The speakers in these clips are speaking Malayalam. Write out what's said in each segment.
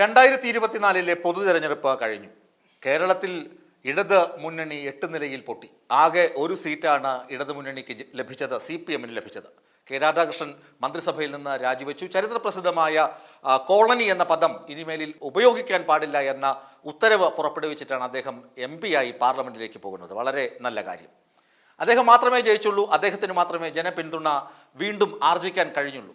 രണ്ടായിരത്തി ഇരുപത്തിനാലിലെ പൊതു തെരഞ്ഞെടുപ്പ് കഴിഞ്ഞു. കേരളത്തിൽ ഇടത് മുന്നണി എട്ട് നിലയിൽ പൊട്ടി. ആകെ ഒരു സീറ്റാണ് ഇടത് മുന്നണിക്ക് ലഭിച്ചത് സി പി എമ്മിന് ലഭിച്ചത്. കെ രാധാകൃഷ്ണൻ മന്ത്രിസഭയിൽ നിന്ന് രാജിവെച്ചു. ചരിത്രപ്രസിദ്ധമായ പ്രസിദ്ധമായ കോളനി എന്ന പദം ഇനിമേലിൽ ഉപയോഗിക്കാൻ പാടില്ല എന്ന ഉത്തരവ് പുറപ്പെടുവിച്ചിട്ടാണ് അദ്ദേഹം എം ആയി പാർലമെന്റിലേക്ക് പോകുന്നത്. വളരെ നല്ല കാര്യം. അദ്ദേഹം മാത്രമേ ജയിച്ചുള്ളൂ അദ്ദേഹത്തിന് മാത്രമേ ജനപിന്തുണ വീണ്ടും ആർജിക്കാൻ കഴിഞ്ഞുള്ളൂ.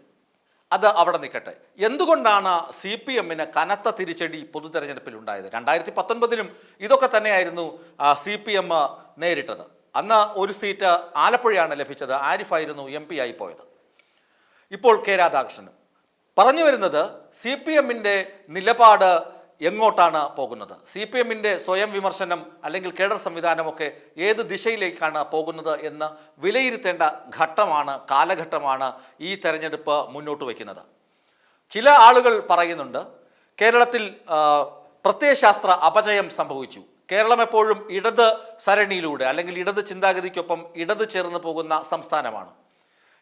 അത് അവിടെ നിൽക്കട്ടെ. എന്തുകൊണ്ടാണ് സി പി എമ്മിന് കനത്ത തിരിച്ചടി പൊതു തെരഞ്ഞെടുപ്പിൽ ഉണ്ടായത്? രണ്ടായിരത്തി പത്തൊൻപതിലും ഇതൊക്കെ തന്നെയായിരുന്നു സി പി എം നേരിട്ടത്. അന്ന് ഒരു സീറ്റ് ആലപ്പുഴയാണ് ലഭിച്ചത്. ആരിഫായിരുന്നു എം പി ആയി പോയത്. ഇപ്പോൾ കെ രാധാകൃഷ്ണനും. പറഞ്ഞു വരുന്നത് സി പി എമ്മിന്റെ നിലപാട് എങ്ങോട്ടാണ് പോകുന്നത്? സി പി എമ്മിന്റെ സ്വയം വിമർശനം അല്ലെങ്കിൽ കേഡർ സംവിധാനമൊക്കെ ഏത് ദിശയിലേക്കാണ് പോകുന്നത് എന്ന് വിലയിരുത്തേണ്ട ഘട്ടമാണ് കാലഘട്ടമാണ് ഈ തെരഞ്ഞെടുപ്പ് മുന്നോട്ട് വയ്ക്കുന്നത്. ചില ആളുകൾ പറയുന്നുണ്ട് കേരളത്തിൽ പ്രത്യയശാസ്ത്ര അപജയം സംഭവിച്ചു. കേരളം എപ്പോഴും ഇടത് സരണിയിലൂടെ അല്ലെങ്കിൽ ഇടത് ചിന്താഗതിക്കൊപ്പം ഇടത് ചേർന്ന് പോകുന്ന സംസ്ഥാനമാണ്.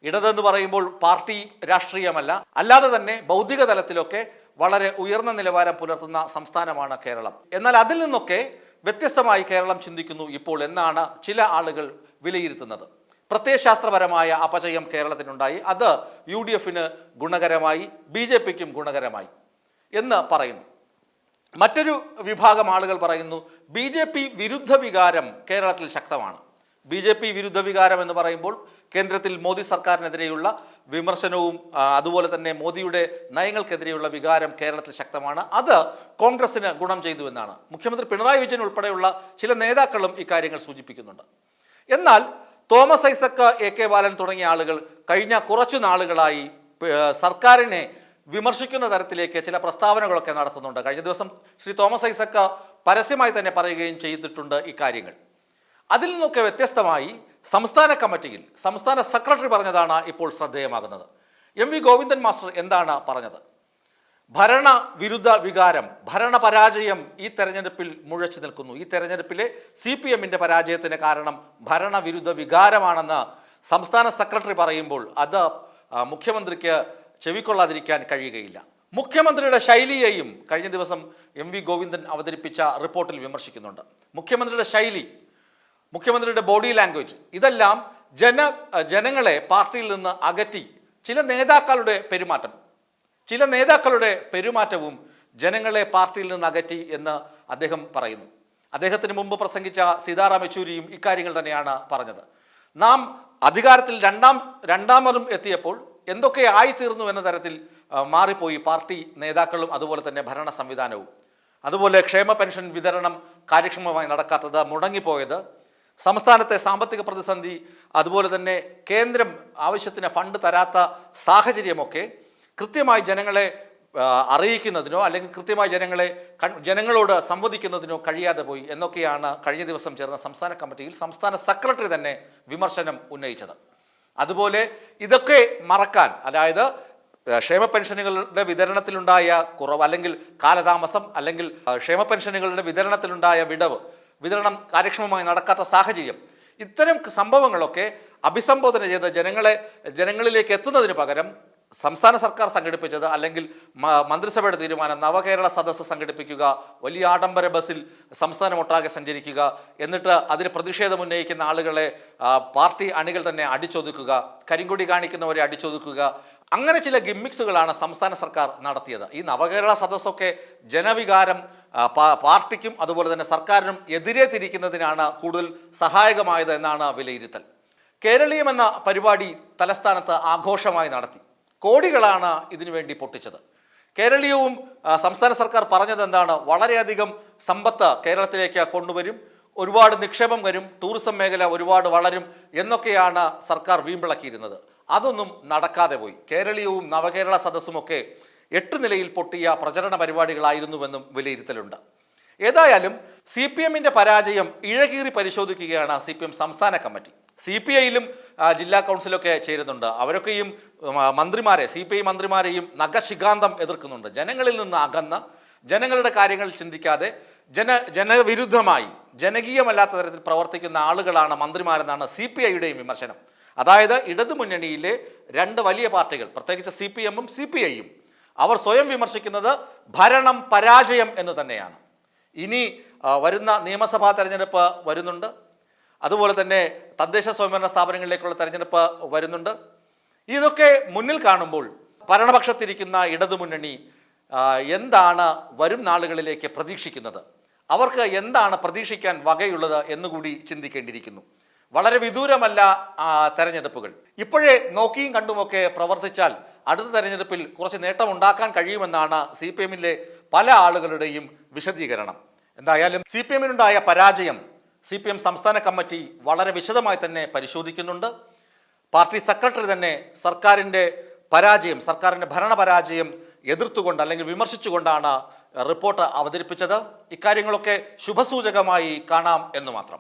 ഇടതെന്ന് പറയുമ്പോൾ പാർട്ടി രാഷ്ട്രീയമല്ല അല്ലാതെ തന്നെ ഭൗതിക തലത്തിലൊക്കെ വളരെ ഉയർന്ന നിലവാരം പുലർത്തുന്ന സംസ്ഥാനമാണ് കേരളം. എന്നാൽ അതിൽ നിന്നൊക്കെ വ്യത്യസ്തമായി കേരളം ചിന്തിക്കുന്നു ഇപ്പോൾ എന്നാണ് ചില ആളുകൾ വിലയിരുത്തുന്നത്. പ്രത്യയശാസ്ത്രപരമായ അപജയം കേരളത്തിനുണ്ടായി. അത് യു ഡി എഫിന് ഗുണകരമായി ബി ജെ പിക്കും ഗുണകരമായി എന്ന് പറയുന്നു. മറ്റൊരു വിഭാഗം ആളുകൾ പറയുന്നു ബി ജെ പി വിരുദ്ധ വികാരം കേരളത്തിൽ ശക്തമാണ്. ബി ജെ പി വിരുദ്ധ വികാരം എന്ന് പറയുമ്പോൾ കേന്ദ്രത്തിൽ മോദി സർക്കാരിനെതിരെയുള്ള വിമർശനവും അതുപോലെ തന്നെ മോദിയുടെ നയങ്ങൾക്കെതിരെയുള്ള വികാരം കേരളത്തിൽ ശക്തമാണ്. അത് കോൺഗ്രസിന് ഗുണം ചെയ്തു എന്നാണ്. മുഖ്യമന്ത്രി പിണറായി വിജയൻ ഉൾപ്പെടെയുള്ള ചില നേതാക്കളും ഇക്കാര്യങ്ങൾ സൂചിപ്പിക്കുന്നുണ്ട്. എന്നാൽ തോമസ് ഐസക്ക് എ കെ ബാലൻ തുടങ്ങിയ ആളുകൾ കഴിഞ്ഞ കുറച്ചു നാളുകളായി സർക്കാരിനെ വിമർശിക്കുന്ന തരത്തിലേക്ക് ചില പ്രസ്താവനകളൊക്കെ നടത്തുന്നുണ്ട്. കഴിഞ്ഞ ദിവസം ശ്രീ തോമസ് ഐസക്ക് പരസ്യമായി തന്നെ പറയുകയും ചെയ്തിട്ടുണ്ട് ഇക്കാര്യങ്ങൾ അതിൽ നിന്നൊക്കെ വ്യത്യസ്തമായി സംസ്ഥാന കമ്മിറ്റിയിൽ സംസ്ഥാന സെക്രട്ടറി പറഞ്ഞതാണ് ഇപ്പോൾ ശ്രദ്ധേയമാകുന്നത്. എം വി ഗോവിന്ദൻ മാസ്റ്റർ എന്താണ് പറഞ്ഞത്? ഭരണ വിരുദ്ധ വികാരം ഭരണ പരാജയം ഈ തെരഞ്ഞെടുപ്പിൽ മുഴച്ചു നിൽക്കുന്നു. ഈ തെരഞ്ഞെടുപ്പിലെ സി പി എമ്മിന്റെ പരാജയത്തിന് കാരണം ഭരണവിരുദ്ധ വികാരമാണെന്ന് സംസ്ഥാന സെക്രട്ടറി പറയുമ്പോൾ അത് മുഖ്യമന്ത്രിക്ക് ചെവിക്കൊള്ളാതിരിക്കാൻ കഴിയുകയില്ല. മുഖ്യമന്ത്രിയുടെ ശൈലിയെയും കഴിഞ്ഞ ദിവസം എം വി ഗോവിന്ദൻ അവതരിപ്പിച്ച റിപ്പോർട്ടിൽ വിമർശിക്കുന്നുണ്ട്. മുഖ്യമന്ത്രിയുടെ ശൈലി മുഖ്യമന്ത്രിയുടെ ബോഡി ലാംഗ്വേജ്. ഇതെല്ലാം ജന ജനങ്ങളെ പാർട്ടിയിൽ നിന്ന് അകറ്റി ചില നേതാക്കളുടെ പെരുമാറ്റം. ചില നേതാക്കളുടെ പെരുമാറ്റവും ജനങ്ങളെ പാർട്ടിയിൽ നിന്ന് അകറ്റി എന്ന് അദ്ദേഹം പറയുന്നു. അദ്ദേഹത്തിന് മുമ്പ് പ്രസംഗിച്ച സീതാറാം യെച്ചൂരിയും ഇക്കാര്യങ്ങൾ തന്നെയാണ് പറഞ്ഞത്. നാം അധികാരത്തിൽ രണ്ടാം രണ്ടാമതും എത്തിയപ്പോൾ എന്തൊക്കെ ആയിത്തീർന്നു എന്ന തരത്തിൽ മാറിപ്പോയി പാർട്ടി നേതാക്കളും അതുപോലെ തന്നെ ഭരണ സംവിധാനവും. അതുപോലെ ക്ഷേമ പെൻഷൻ വിതരണം കാര്യക്ഷമമായി നടക്കാത്തത് മുടങ്ങിപ്പോയത് സംസ്ഥാനത്തെ സാമ്പത്തിക പ്രതിസന്ധി അതുപോലെ തന്നെ കേന്ദ്രം ആവശ്യത്തിന് ഫണ്ട് തരാത്ത സാഹചര്യമൊക്കെ കൃത്യമായി ജനങ്ങളെ അറിയിക്കുന്നതിനോ അല്ലെങ്കിൽ കൃത്യമായി ജനങ്ങളെ ജനങ്ങളോട് സംവദിക്കുന്നതിനോ കഴിയാതെ പോയി എന്നൊക്കെയാണ് കഴിഞ്ഞ ദിവസം ചേർന്ന സംസ്ഥാന കമ്മിറ്റിയിൽ സംസ്ഥാന സെക്രട്ടറി തന്നെ വിമർശനം ഉന്നയിച്ചത്. അതുപോലെ ഇതൊക്കെ മറക്കാൻ അതായത് ക്ഷേമ പെൻഷനുകളുടെ വിതരണത്തിലുണ്ടായ കുറവ് അല്ലെങ്കിൽ കാലതാമസം അല്ലെങ്കിൽ ക്ഷേമ പെൻഷനുകളുടെ വിതരണത്തിലുണ്ടായ വിടവ് വിതരണം കാര്യക്ഷമമായി നടക്കാത്ത സാഹചര്യം. ഇത്തരം സംഭവങ്ങളൊക്കെ അഭിസംബോധന ചെയ്ത് ജനങ്ങളെ ജനങ്ങളിലേക്ക് എത്തുന്നതിന് പകരം സംസ്ഥാന സർക്കാർ സംഘടിപ്പിച്ചത് അല്ലെങ്കിൽ മന്ത്രിസഭയുടെ തീരുമാനം നവകേരള സദസ്സ് സംഘടിപ്പിക്കുക വലിയ ആഡംബര ബസ്സിൽ സംസ്ഥാനമൊട്ടാകെ സഞ്ചരിക്കുക എന്നിട്ട് അതിന് പ്രതിഷേധം ഉന്നയിക്കുന്ന ആളുകളെ പാർട്ടി അണികൾ തന്നെ അടിച്ചൊതുക്കുക കരിങ്കൊടി കാണിക്കുന്നവരെ അടിച്ചൊതുക്കുക അങ്ങനെ ചില ഗിമ്മിക്സുകളാണ് സംസ്ഥാന സർക്കാർ നടത്തിയത്. ഈ നവകേരള സദസ്സൊക്കെ ജനവികാരം പാർട്ടിക്കും അതുപോലെ തന്നെ സർക്കാരിനും എതിരെ തിരിക്കുന്നതിനാണ് കൂടുതൽ സഹായകമായത് എന്നാണ് വിലയിരുത്തൽ. കേരളീയം എന്ന പരിപാടി തലസ്ഥാനത്ത് ആഘോഷമായി നടത്തി. കോടികളാണ് ഇതിനു വേണ്ടി പൊട്ടിച്ചത്. കേരളീയവും സംസ്ഥാന സർക്കാർ പറഞ്ഞത് എന്താണ്? വളരെയധികം സമ്പത്ത് കേരളത്തിലേക്ക് കൊണ്ടുവരും ഒരുപാട് നിക്ഷേപം വരും ടൂറിസം മേഖല ഒരുപാട് വളരും എന്നൊക്കെയാണ് സർക്കാർ വീമ്പിളക്കിയിരുന്നത്. അതൊന്നും നടക്കാതെ പോയി. കേരളീയവും നവകേരള സദസ്സുമൊക്കെ എട്ട് നിലയിൽ പൊട്ടിയ പ്രചരണ പരിപാടികളായിരുന്നുവെന്നും വിലയിരുത്തലുണ്ട്. ഏതായാലും സി പി എമ്മിന്റെ പരാജയം ഇഴകീറി പരിശോധിക്കുകയാണ് സി പി എം സംസ്ഥാന കമ്മിറ്റി. സി പി ഐയിലും ജില്ലാ കൗൺസിലൊക്കെ ചേരുന്നുണ്ട്. അവരൊക്കെയും മന്ത്രിമാരെ സി പി ഐ മന്ത്രിമാരെയും നഖശികാന്തം എതിർക്കുന്നുണ്ട്. ജനങ്ങളിൽ നിന്ന് അകന്ന് ജനങ്ങളുടെ കാര്യങ്ങൾ ചിന്തിക്കാതെ ജന ജനവിരുദ്ധമായി ജനകീയമല്ലാത്ത തരത്തിൽ പ്രവർത്തിക്കുന്ന ആളുകളാണ് മന്ത്രിമാരെന്നാണ് സി പി ഐയുടെയും വിമർശനം. അതായത് ഇടതു മുന്നണിയിലെ രണ്ട് വലിയ പാർട്ടികൾ പ്രത്യേകിച്ച് സി പി എമ്മും സി പി ഐയും അവർ സ്വയം വിമർശിക്കുന്നത് ഭരണം പരാജയം എന്ന് തന്നെയാണ്. ഇനി വരുന്ന നിയമസഭാ തെരഞ്ഞെടുപ്പ് വരുന്നുണ്ട്. അതുപോലെ തന്നെ തദ്ദേശ സ്വയംഭരണ സ്ഥാപനങ്ങളിലേക്കുള്ള തെരഞ്ഞെടുപ്പ് വരുന്നുണ്ട്. ഇതൊക്കെ മുന്നിൽ കാണുമ്പോൾ ഭരണപക്ഷത്തിരിക്കുന്ന ഇടതുമുന്നണി എന്താണ് വരും നാളുകളിലേക്ക് പ്രതീക്ഷിക്കുന്നത്? അവർക്ക് എന്താണ് പ്രതീക്ഷിക്കാൻ വകയുള്ളത് എന്നുകൂടി ചിന്തിക്കേണ്ടിയിരിക്കുന്നു. വളരെ വിദൂരമല്ല തെരഞ്ഞെടുപ്പുകൾ. ഇപ്പോഴേ നോക്കിയും കണ്ടുമൊക്കെ പ്രവർത്തിച്ചാൽ അടുത്ത തെരഞ്ഞെടുപ്പിൽ കുറച്ച് നേട്ടം ഉണ്ടാക്കാൻ കഴിയുമെന്നാണ് സി പി എമ്മിലെ പല ആളുകളുടെയും വിശദീകരണം. എന്തായാലും സി പി എമ്മിനുണ്ടായ പരാജയം സി പി എം സംസ്ഥാന കമ്മിറ്റി വളരെ വിശദമായി തന്നെ പരിശോധിക്കുന്നുണ്ട്. പാർട്ടി സെക്രട്ടറി തന്നെ സർക്കാരിന്റെ പരാജയം സർക്കാരിന്റെ ഭരണപരാജയം എതിർത്തുകൊണ്ട് അല്ലെങ്കിൽ വിമർശിച്ചുകൊണ്ടാണ് റിപ്പോർട്ട് അവതരിപ്പിച്ചത്. ഇക്കാര്യങ്ങളൊക്കെ ശുഭസൂചകമായി കാണാം എന്ന് മാത്രം.